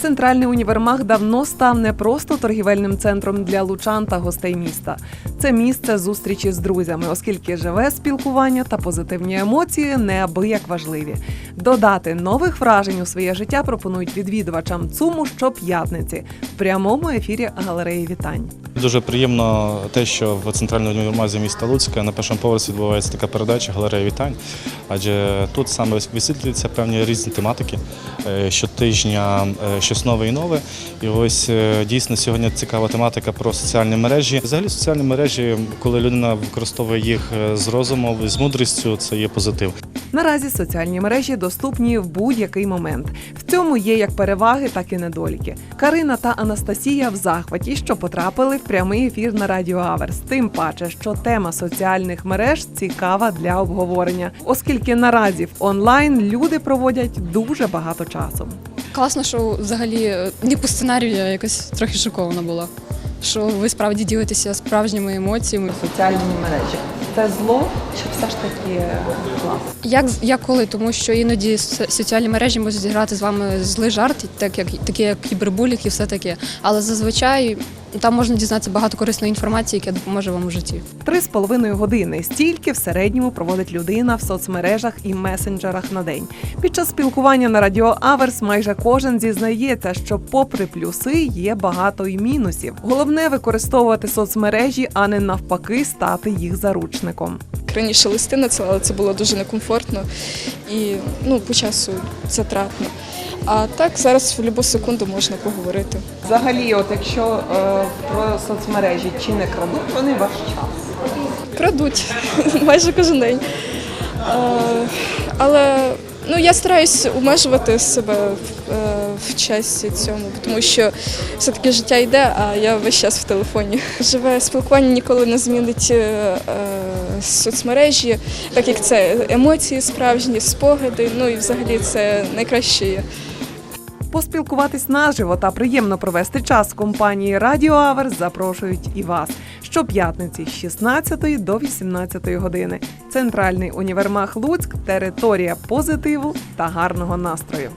Центральний універмаг давно став не просто торгівельним центром для лучан та гостей міста. Це місце зустрічі з друзями, оскільки живе спілкування та позитивні емоції неабияк важливі. Додати нових вражень у своє життя пропонують відвідувачам ЦУМу щоп'ятниці в прямому ефірі галереї вітань. Дуже приємно те, що в центральному універмазі міста Луцька на першому поверсі відбувається така передача галерея вітань, адже тут саме висвітлюються певні різні тематики е, щотижня, е, щось нове і нове. І ось е, дійсно сьогодні цікава тематика про соціальні мережі. Взагалі соціальні мережі, коли людина використовує їх з розумом, з мудрістю, це є позитив. Наразі соціальні мережі доступні в будь-який момент. В цьому є як переваги, так і недоліки. Карина та Анастасія в захваті, що потрапили в прямий ефір на Радіо Аверс. Тим паче, що тема соціальних мереж цікава для обговорення, оскільки наразі в онлайн люди проводять дуже багато часу. Класно, що взагалі не по сценарію я якось трохи шокована була. Що ви справді ділитеся справжніми емоціями. Соціальні мережі це зло чи все ж таки клас? Як, як коли? Тому що іноді соціальні мережі можуть зіграти з вами злий жарт, так як такі як кібербулінг і все таке. Але зазвичай там можна дізнатися багато корисної інформації, яка допоможе вам у житті. Три з половиною години стільки в середньому проводить людина в соцмережах і месенджерах на день. Під час спілкування на радіо Аверс майже кожен зізнається, що, попри плюси, є багато і мінусів. Головне використовувати соцмережі, а не навпаки стати їх заручником. Раніше листи надсилали, це було дуже некомфортно і ну, по часу затратно. А так зараз в будь-яку секунду можна поговорити. Взагалі, от якщо е, про соцмережі чи не крадуть, вони ваш час. Крадуть майже кожен день. Е, але ну, я стараюсь обмежувати себе в, е, в часі цьому, тому що все-таки життя йде, а я весь час в телефоні. Живе спілкування ніколи не змінить е, е, соцмережі, так як це емоції справжні, спогади. Ну і взагалі це найкраще. Поспілкуватись наживо та приємно провести час в компанії Радіо Аверс запрошують і вас щоп'ятниці з 16 до 18 години. Центральний універмаг Луцьк територія позитиву та гарного настрою.